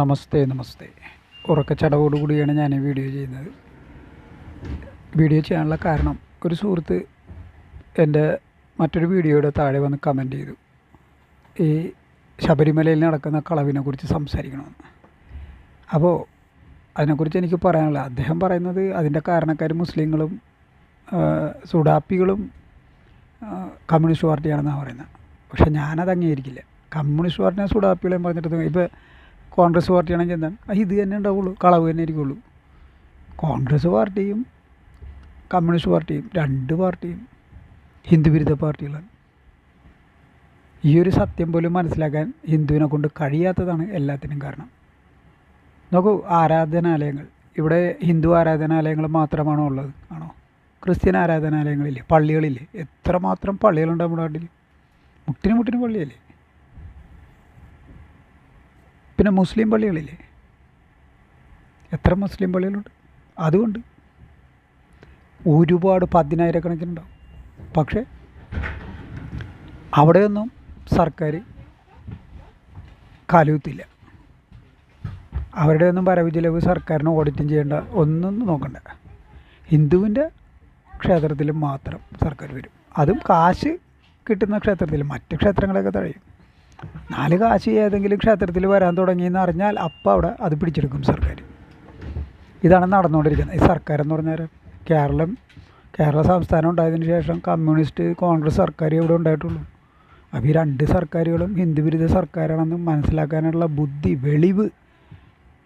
നമസ്തേ നമസ്തേ. ഉറക്കച്ചടവോടുകൂടിയാണ് ഞാൻ ഈ വീഡിയോ ചെയ്യുന്നത്. വീഡിയോ ചെയ്യാനുള്ള കാരണം ഒരു സുഹൃത്ത് എന്റെ മറ്റൊരു വീഡിയോയുടെ താഴെ വന്ന് കമന്റ് ചെയ്തു. ഈ ശബരിമലയിൽ നടക്കുന്ന കളവിനെ കുറിച്ച് സംസാരിക്കണമെന്ന്. അപ്പോൾ അതിനെക്കുറിച്ച് എനിക്ക് പറയാനുള്ള അദ്ദേഹം പറയുന്നത് അതിന്റെ കാരണക്കാർ മുസ്ലിങ്ങളും സുഡാപ്പികളും കമ്മ്യൂണിസ്റ്റ് പാർട്ടിയാണെന്നാണ് പറയുന്നത്. പക്ഷേ ഞാനത് അംഗീകരിക്കില്ല കമ്മ്യൂണിസ്റ്റ് പാർട്ടിനെ സുഡാപ്പികളെയും പറഞ്ഞിട്ട് ഇപ്പോൾ കോൺഗ്രസ് പാർട്ടിയാണെങ്കിൽ എന്താണ്? ഇത് തന്നെ ഉണ്ടാവുള്ളൂ. കളവ് തന്നെ ഇരിക്കുള്ളൂ കോൺഗ്രസ് പാർട്ടിയും കമ്മ്യൂണിസ്റ്റ് പാർട്ടിയും രണ്ട് പാർട്ടിയും ഹിന്ദു വിരുദ്ധ പാർട്ടികളാണ്. ഈ ഒരു സത്യം പോലും മനസ്സിലാക്കാൻ ഹിന്ദുവിനെ കൊണ്ട് കഴിയാത്തതാണ് എല്ലാത്തിനും കാരണം. നോക്കൂ ആരാധനാലയങ്ങൾ. ഇവിടെ ഹിന്ദു ആരാധനാലയങ്ങൾ മാത്രമാണോ ഉള്ളത്? ആണോ? ക്രിസ്ത്യൻ ആരാധനാലയങ്ങളില്ലേ? പള്ളികളില്ലേ? എത്രമാത്രം പള്ളികളുണ്ട് നമ്മുടെ നാട്ടിൽ മുട്ടിന് മുട്ടിന് പള്ളിയല്ലേ? പിന്നെ മുസ്ലിം പള്ളികളില്ലേ? എത്ര മുസ്ലിം പള്ളികളുണ്ട്? അതുകൊണ്ട് ഒരുപാട് പതിനായിരക്കണക്കിനുണ്ടാവും. പക്ഷേ അവിടെയൊന്നും സർക്കാർ കാലുകുത്തില്ല അവരുടെയൊന്നും വരവ് ചിലവ് സർക്കാരിന് ഓഡിറ്റും ചെയ്യേണ്ട ഒന്നും നോക്കണ്ട. ഹിന്ദുവിന്റെ ക്ഷേത്രത്തിൽ മാത്രം സർക്കാർ വരും. അതും കാശ് കിട്ടുന്ന ക്ഷേത്രത്തിൽ മറ്റ് ക്ഷേത്രങ്ങളൊക്കെ തഴയും നാല് കാശ് ഏതെങ്കിലും ക്ഷേത്രത്തിൽ വരാൻ തുടങ്ങിയെന്ന് അറിഞ്ഞാൽ അപ്പം അവിടെ അത് പിടിച്ചെടുക്കും സർക്കാർ. ഇതാണ് നടന്നുകൊണ്ടിരിക്കുന്നത്. ഈ സർക്കാർ എന്ന് പറഞ്ഞാൽ കേരളം കേരള സംസ്ഥാനം ഉണ്ടായതിന് ശേഷം കമ്മ്യൂണിസ്റ്റ് കോൺഗ്രസ് സർക്കാർ ഇവിടെ ഉണ്ടായിട്ടുള്ളൂ. അപ്പോൾ ഈ രണ്ട് സർക്കാരുകളും ഹിന്ദു വിരുദ്ധ സർക്കാരാണെന്ന് മനസ്സിലാക്കാനുള്ള ബുദ്ധി വെളിവ്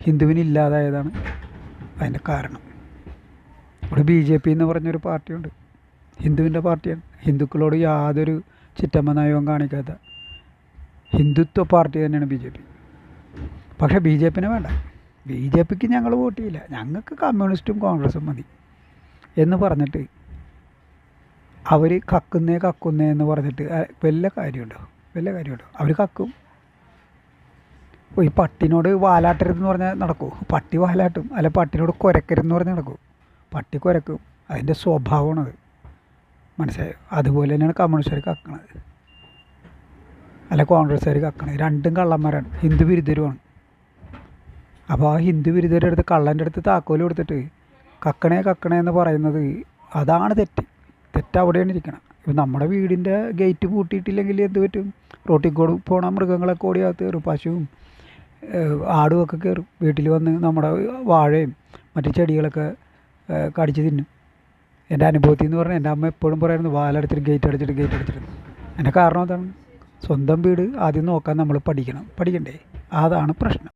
ഹിന്ദുവിന് ഇല്ലാതായതാണ് അതിന്റെ കാരണം. ഇവിടെ ബി ജെ പി എന്ന് പറഞ്ഞൊരു പാർട്ടിയുണ്ട്. ഹിന്ദുവിന്റെ പാർട്ടിയാണ്. ഹിന്ദുക്കളോട് യാതൊരു ചിറ്റമ്മ നയവും കാണിക്കാത്ത ഹിന്ദുത്വ പാർട്ടി തന്നെയാണ് ബി ജെ പി. പക്ഷേ ബി ജെ പിനെ വേണ്ട. ബി ജെ പിക്ക് ഞങ്ങൾ വോട്ട് ചെയ്യില്ല. ഞങ്ങൾക്ക് കമ്മ്യൂണിസ്റ്റും കോൺഗ്രസും മതി എന്ന് പറഞ്ഞിട്ട് അവർ കക്കുന്നേ കക്കുന്നേ എന്ന് പറഞ്ഞിട്ട് വല്ല കാര്യമുണ്ടോ? വല്ല കാര്യമുണ്ടോ? അവർ കക്കും. ഈ പട്ടിനോട് വാലാട്ടരുതെന്ന് പറഞ്ഞാൽ നടക്കൂ. പട്ടി വാലാട്ടും. അല്ല പട്ടിനോട് കുരക്കരുതെന്ന് പറഞ്ഞാൽ നടക്കൂ. പട്ടി കുരക്കും. അതിന്റെ സ്വഭാവമാണത്. മനസ്സിലായോ? അതുപോലെ തന്നെയാണ് കമ്മ്യൂണിസ്റ്റുകാർ കക്കണത്. അല്ല കോൺഗ്രസ്സുകാർ കക്കണത് രണ്ടും കള്ളന്മാരാണ്. ഹിന്ദു വിരുദ്ധരുമാണ് അപ്പോൾ ആ ഹിന്ദു വിരുദ്ധരുടെ അടുത്ത് കള്ളന്റെ അടുത്ത് താക്കോൽ കൊടുത്തിട്ട് കക്കണേ കക്കണേ എന്ന് പറയുന്നത് അതാണ് തെറ്റ്. തെറ്റ് അവിടെയാണ് ഇരിക്കണം. ഇപ്പം നമ്മുടെ വീടിന്റെ ഗേറ്റ് പൂട്ടിയിട്ടില്ലെങ്കിൽ എന്ത് പറ്റും? റോട്ടിൽ കൂടെ പോണ മൃഗങ്ങളൊക്കെ ഓടി അകത്ത് കയറും. പശുവും ആടും ഒക്കെ കയറും. വീട്ടിൽ വന്ന് നമ്മുടെ വാഴയും മറ്റു ചെടികളൊക്കെ കടിച്ചു തിന്നും. എന്റെ അനുഭവത്തിൽ എന്ന് പറഞ്ഞാൽ എന്റെ അമ്മ എപ്പോഴും പറയായിരുന്നു വാലടച്ചിട്ട് ഗേറ്റ് അടച്ചിട്ട് ഗേറ്റ് അടച്ചിട്ട്. അതിന്റെ കാരണം അതാണ്. സ്വന്തം വീട് ആദ്യം നോക്കാൻ നമ്മൾ പഠിക്കണം. പഠിക്കണ്ടേ? അതാണ് പ്രശ്നം.